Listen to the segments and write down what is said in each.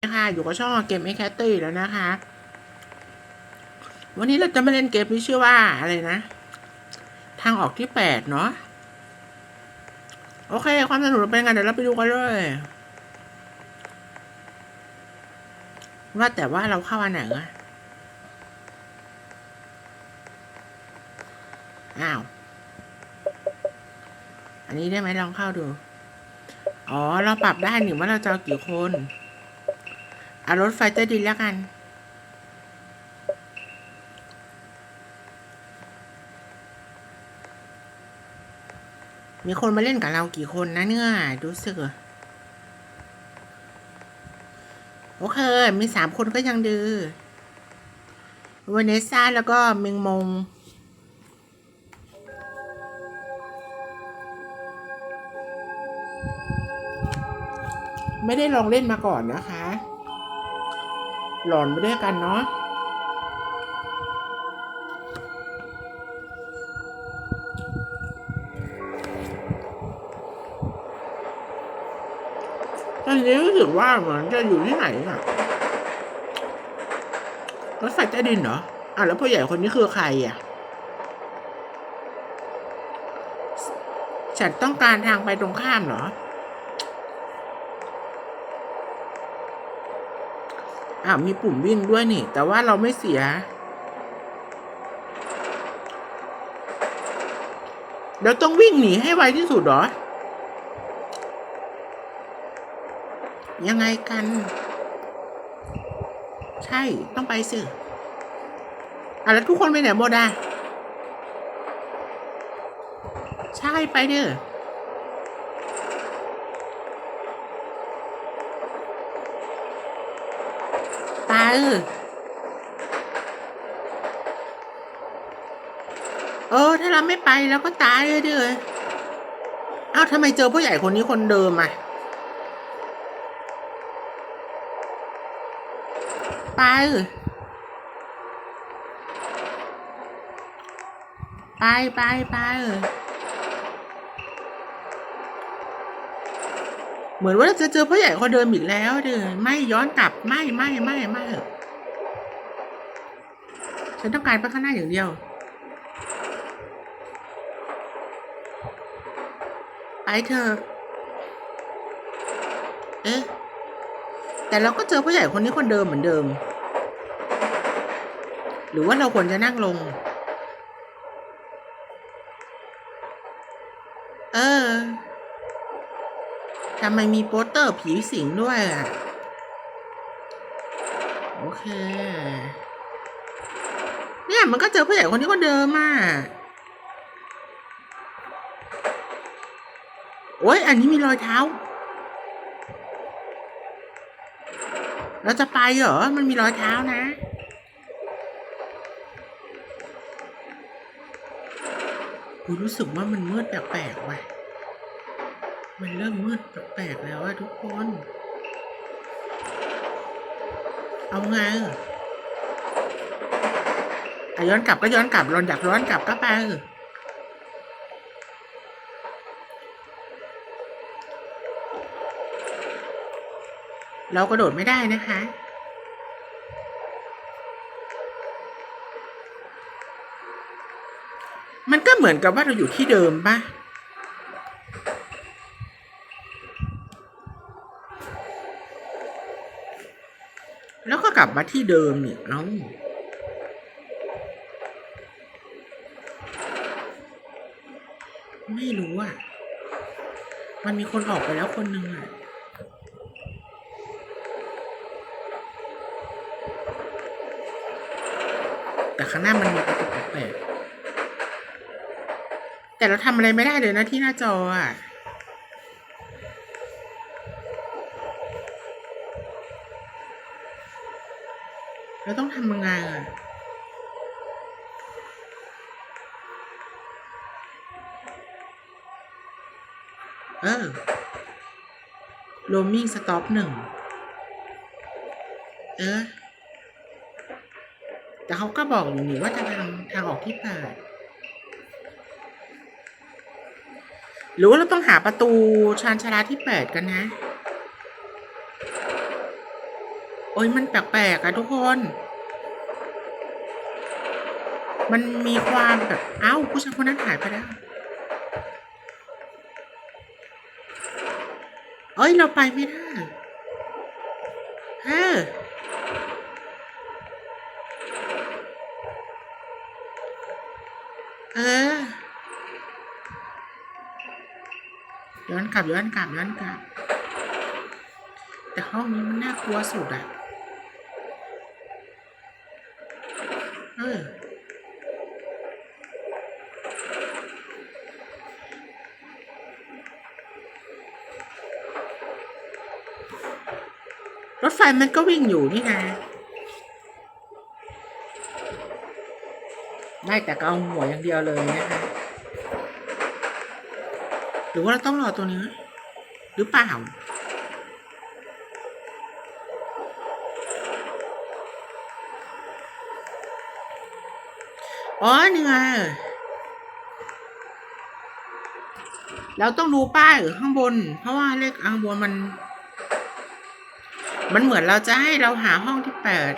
ค่ะอยู่กับช่องเกมไอแคตตี้แล้วนะคะ วันนี้เราจะมาเล่นเกมที่ชื่อว่าอะไรนะ ทางออกที่แปดเนาะโอเค ความสนุกเป็นไงเดี๋ยวเราไปดูกันเลย ว่าแต่ว่าเราเข้าอันไหนอะอ้าว อันนี้ได้ไหมลองเข้าดู อ๋อ เราปรับได้หนึ่งว่าเราจะเอกี่คน เอารถไฟใต้ดินแล้วกัน มีคนมาเล่นกับเรากี่คนนะเนี่ยรู้สึกอะโอเค มีสามคนก็ยังดื้อวเนซ่าแล้วก็เมงมงไม่ได้ลองเล่นมาก่อนนะคะ หลอนไปด้วยกันเนาะตอนนี้รู้สึกว่าเหมือนจะอยู่ที่ไหนอะรถไฟใต้ดินเหรออะแล้วพ่อใหญ่คนนี้คือใครอะ ฉันต้องการทางไปตรงข้ามเหรอ อ่ามีปุ่มวิ่งด้วยนี่ แต่ว่าเราไม่เสีย เดี๋ยวต้องวิ่งหนีให้ไวที่สุดหรอ ยังไงกัน ใช่ต้องไปสิอะแล้วทุกคนไปไหนหมดอะ ใช่ไปเด้อ ตาย เออเออ ถ้าเราไม่ไปเราก็ตายเลยเด้อเอ้าทำไมเจอผู้ใหญ่คนนี้คนเดิมอะ ไปเออไปไปไป เหมือนว่าจะเจอพ่อใหญ่คนเดิมอีกแล้วเด้อไม่ย้อนกลับไม่ไม่ไม่ไม่ฉันต้องการไปข้างหน้าอย่างเดียว ไปเถอเอ๊ะ แต่เราก็เจอผู้ใหญ่คนนี้คนเดิมเหมือนเดิม หรือว่าเราควรจะนั่งลง เออ ทำไมมีโปสเตอร์ผีสิงด้วยอะ โอเค เนี่ยมันก็เจอผู้ใหญ่คนนี้คนเดิมอะ โอ้ยอันนี้มีรอยเท้า เราจะไปเหรอ มันมีรอยเท้านะกูรู้สึกว่ามันมืดแปลกๆว่ะ มันเริ่มมืดแปลกๆแล้วอะทุกคน เอาไงอะย้อนกลับก็ย้อนกลับรอนอยากย้อนกลับก็ไปเรากระโดดไม่ได้นะคะ มันก็เหมือนกับว่าเราอยู่ที่เดิมปะ กลับมาที่เดิมเนี่ยเอ้าไม่รู้อะ มันมีคนออกไปแล้วคนหนึ่งอะ แต่ข้างหน้ามันมีกระตุกแปลกแต่เราทำอะไรไม่ได้เลยนะที่หน้าจออะ เราต้องทำยังไงอะเออ roaming stop หนึ่ง เออ แต่เขาก็บอกอยู่นี่ว่าจะทางทางออกที่แปดหรือว่าเราต้องหาประตูชานชาลาที่แปดกันนะ อ้ยมันแปลกๆอะทุกคน มันมีความแบบเอ้าผู้ชายคนนั้นหายไปแล้วเอ้ยเราไปไม่ได้เออเออย้อนกลับย้อนกลับย้อนกลับ แต่ห้องนี้มันน่ากลัวสุดอะเออ รถไฟมันก็วิ่งอยู่นี่นะไม่แต่ก็เอาหัวอย่างเดียวเลยนะคะหรือว่าเราต้องรอตัวนี้หรือเปล่าอ๋อนี่ไงเราต้องดูป้ายข้างบน เพราะว่าเลขข้างบนมัน มันเหมือนเราจะให้เราหาห้องที่เปิด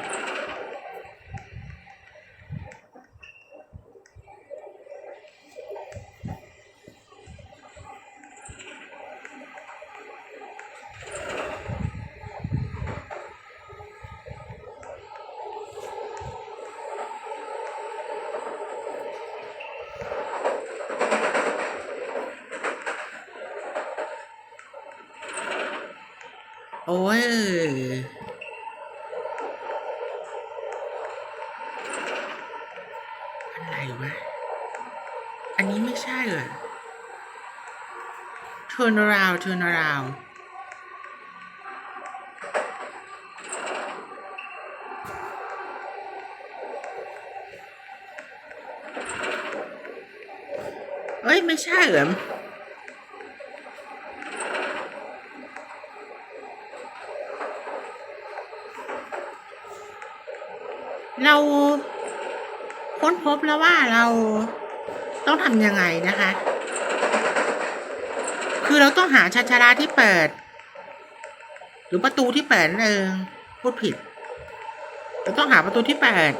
โอ้ยอะไรวะ อันนี้ไม่ใช่เหรอ turn around turn around เอ้ย ไม่ใช่เหรอ เราค้นพบแล้วว่าเราต้องทำยังไงนะคะ คือเราต้องหาชัชาลาที่เปิด หรือประตูที่แปดนั่นเองพูดผิด เราต้องหาประตูที่แปด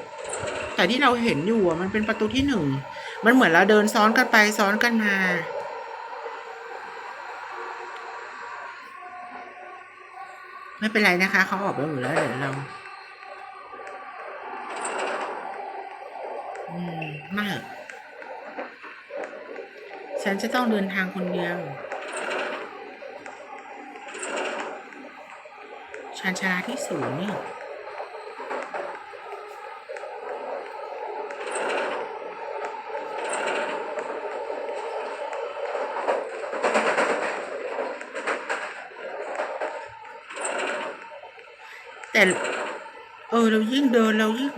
แต่ที่เราเห็นอยู่มันเป็นประตูที่หนึ่ง มันเหมือนเราเดินซ้อนกันไปซ้อนกันมาไม่เป็นไรนะคะ เขาออกไปหมดแล้วเดี๋ยวเรา อื มไม่ฉันจะต้องเดินทางคนเดียว ชันชาที่สูงนี่แต่เออเรายิ่งเดินเรายิ่ง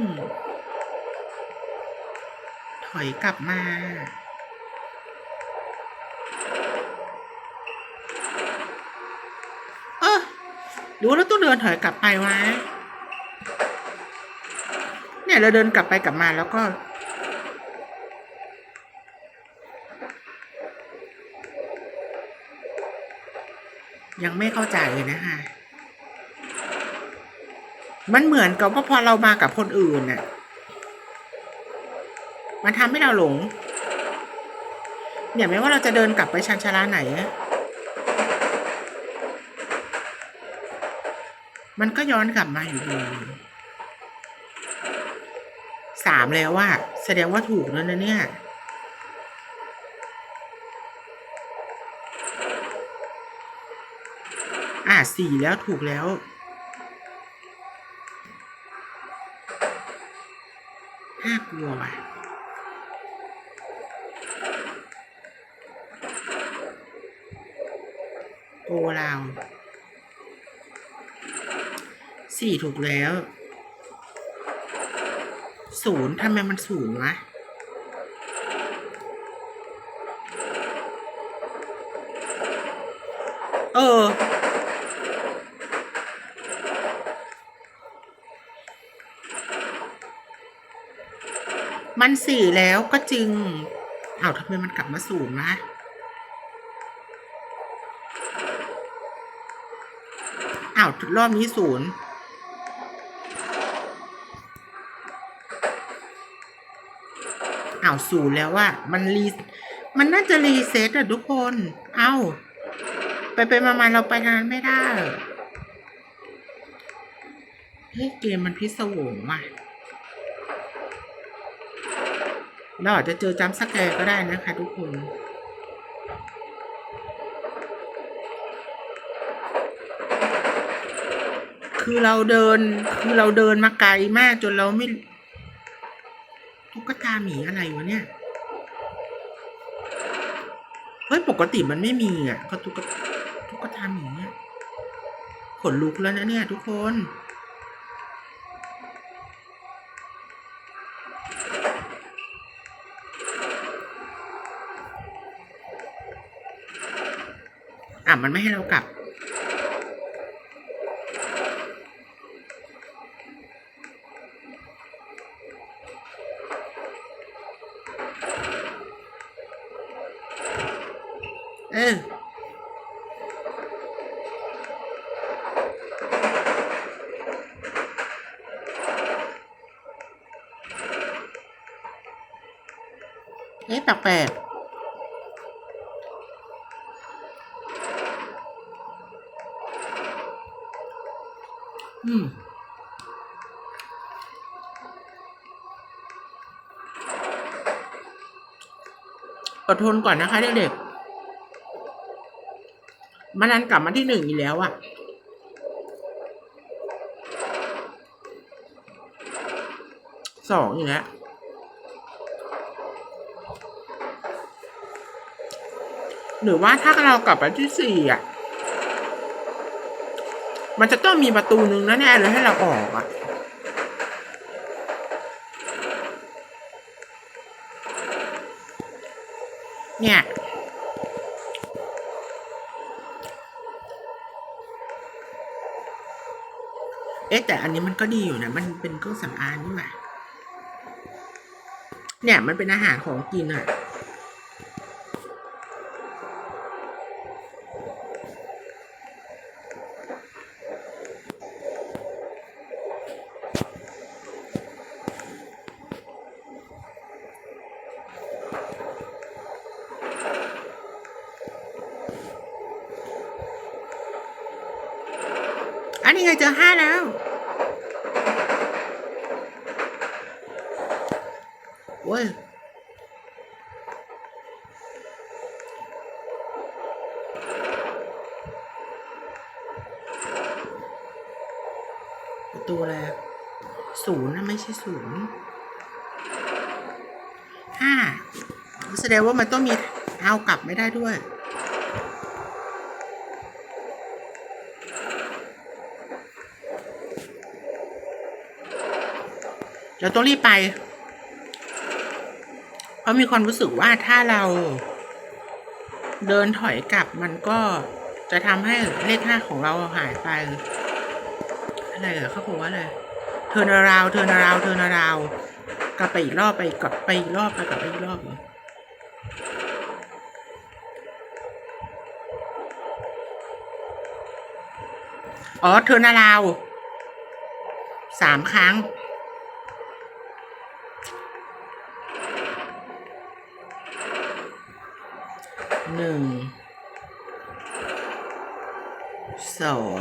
อยกลับมา เออรือว่าเราต้องเดินถอยกลับไปวะเนี่ยเราเดินกลับไปกลับมาแล้วก็ยังไม่เข้าใจเลยนะคะ มันเหมือนกับว่าพอเรามากับคนอื่นน่ะ มันทำให้เราหลง เนี่ยไม่ว่าเราจะเดินกลับไปชันชาลาไหนอะมันก็ย้อนกลับมาอยู่ดีสามแล้วว่า แสดงว่าถูกแล้วนะเนี่ย อะสี่แล้วถูกแล้วน่ากลัวว่ะ โกลาวสี่ถูกแล้วศูนย์ทำไมมันศูนย์วะเออ มันสี่แล้วก็จริงอ้าทำไมมันกลับมาศูนย์วะ อ้าวรอบนี้ศูนย์อ้าวศูนย์แล้วว่ามันรีมันน่าจะรีเซ็ตอะทุกคน เอา้า ไปไปมาๆเราไปงานไม่ได้เฮ้ยเกมมันพิศวงว่ะเราอาจจะเจอจัมสแกร์ก็ได้นะคะทุกคน คือเราเดิน คือเราเดินมาไกลมากจนเราไม่ตุ๊กตาหมีอะไรวะเนี่ย เฮ้ย ปกติมันไม่มีอะก็ตุ๊กตุ๊กตาหมีเนี่ยขนลุกแล้วนะเนี่ยทุกคนอะมันไม่ให้เรากลับ แปลกๆอืมอดทนก่อนนะคะเด็กๆมันนันกลับมาที่หนึ่งอีกแล้วอะสองอีกแล้ว หรือว่าถ้าเรากลับไปที่สี่อะ มันจะต้องมีประตูหนึ่งแน่ๆเลยให้เราออกอะเนี่ย เอ๊ะแต่อันนี้มันก็ดีอยู่นะ มันเป็นเครื่องสำอางนี่หว่าเนี่ยมันเป็นอาหารของกินอะ นนี้ไงเจอห้าแล้วเว้ยประตูอะไรศูนย์นะไม่ใช่ศูนย์ห้าแสดงว่ามันต้องมีเอากลับไม่ได้ด้วย เราต้องรีบไป เพราะมีความรู้สึกว่าถ้าเราเดินถอยกลับมันก็จะทำให้เลขห้าของเราหายไป อะไรเหรอเขาบอกว่าอะไรเทอร์นาราวเทอร์นาราวเทอร์นาราวกลับไปอีกรอบไปกลับไปอีกรอบไปกลับไปอีกรอบเหรออ๋อเทอร์นาราวสามครั้ง หนึ่งสอง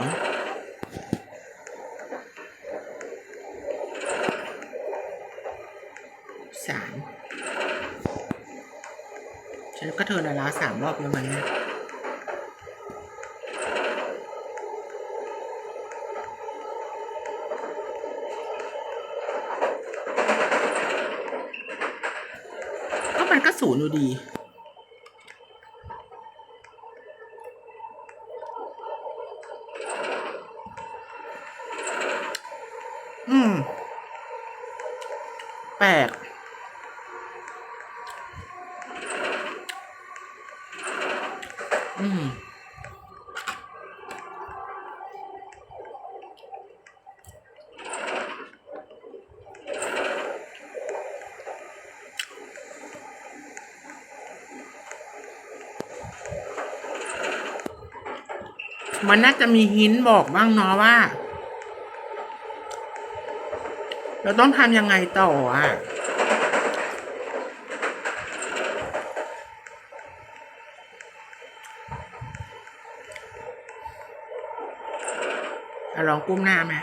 สามฉันก็เทินแล้วสามรอบแล้วมันเนี่ยก็มันก็ศูนย์อยู่ดี อืม แปลกอืมมันน่าจะมีหินบอกบ้างเนาะว่า เราต้องทำยังไงต่ออะลองก้มหน้าไหม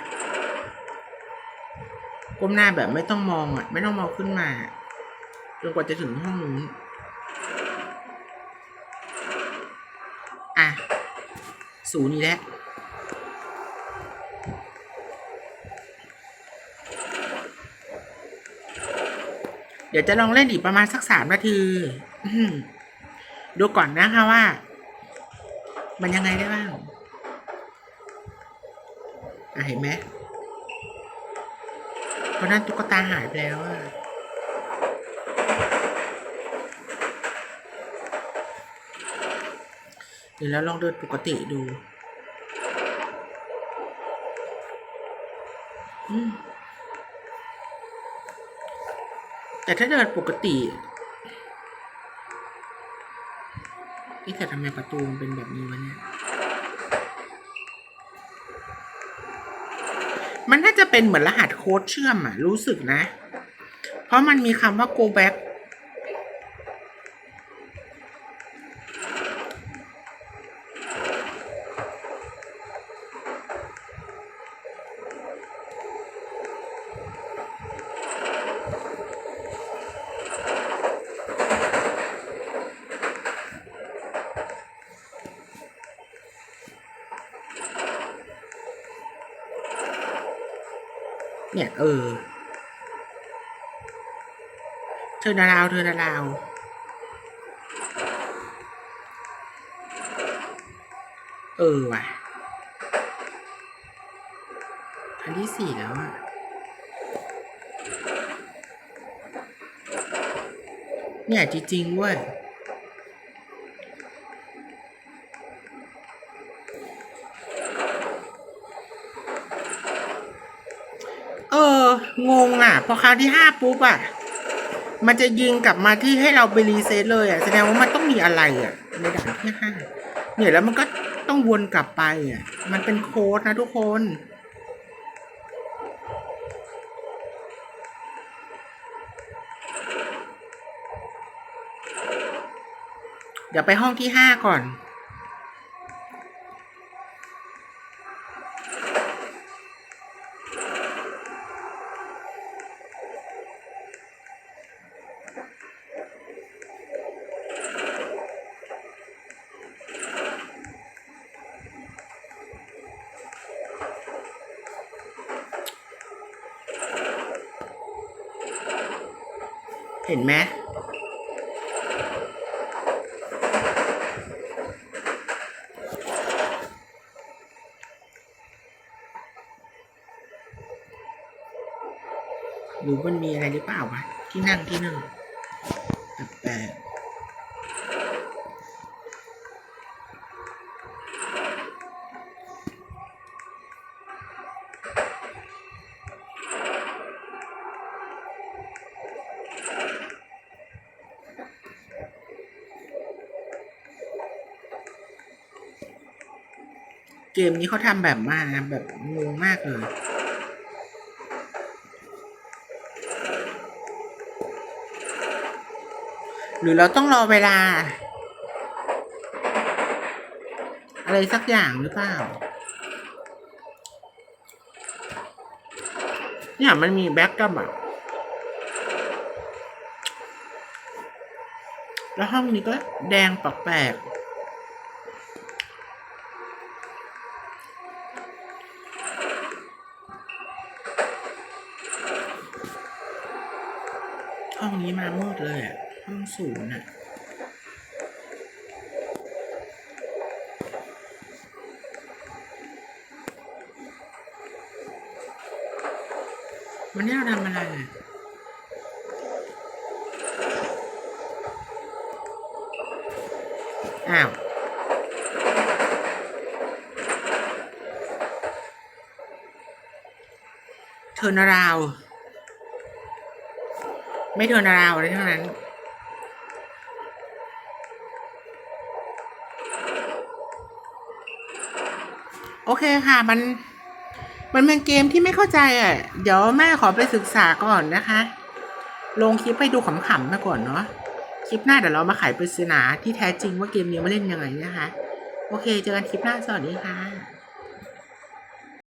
ก้มหน้าแบบไม่ต้องมองอะ ไม่ต้องมองขึ้นมาจนกว่าจะถึงห้องนู้นอะสูงนี้แหละ เดี๋ยวจะลองเล่นอีกประมาณสักสามนาทีดูก่อนนะคะว่า มันยังไงได้บ้างเห็นไหมเพราะนั้นตุ๊กตาหายไปแล้วอะเดี๋ยวเราลองเดินปกติดู อืม แต่ถ้าเดินปกตินี่แต่ทำไมประตูมันเป็นแบบนี้วะเนี่ย มันน่าจะเป็นเหมือนรหัสโค้ดเชื่อมอะรู้สึกนะ เพราะมันมีคำว่า go back เนี่ย เออ เธอนาราวเธอนาราวเออว่ะ อันที่สี่แล้วอะเนี่ยจริงๆเว้ย เออ งงอะ พอคราวที่ห้าปุ๊บอะ มันจะยิงกลับมาที่ให้เราไปรีเซ็ตเลยอะแสดงว่ามันต้องมีอะไรอะ ในด่านที่ห้าเนี่ยแล้วมันก็ต้องวนกลับไปอะ มันเป็นโค้ดนะทุกคนเดี๋ยวไปห้องที่ห้าก่อน เห็นไหมหรือมันมีอะไรหรือเปล่าวะที่นั่งที่หนึ่งแปลก เกมนี้เขาทำแบบมาแบบงงมากเลยหรือเราต้องรอเวลา อะไรสักอย่างหรือเปล่า เนี่ยมันมีแบ็กกับอะแล้วห้องนี้ก็แดงแปลกๆ อ้าวเทอร์นาราว ไม่เทอร์นาราวอะไรทั้งนั้น โอเคค่ะ มันมันเป็นเกมที่ไม่เข้าใจอะ เดี๋ยวแม่ขอไปศึกษาก่อนนะคะ ลงคลิปให้ดูขำๆมาก่อนเนาะ คลิปหน้าเดี๋ยวเรามาไขปริศนาที่แท้จริงว่าเกมนี้มาเล่นยังไงนะคะ โอเค เจอกันคลิปหน้าสวัสดีค่ะ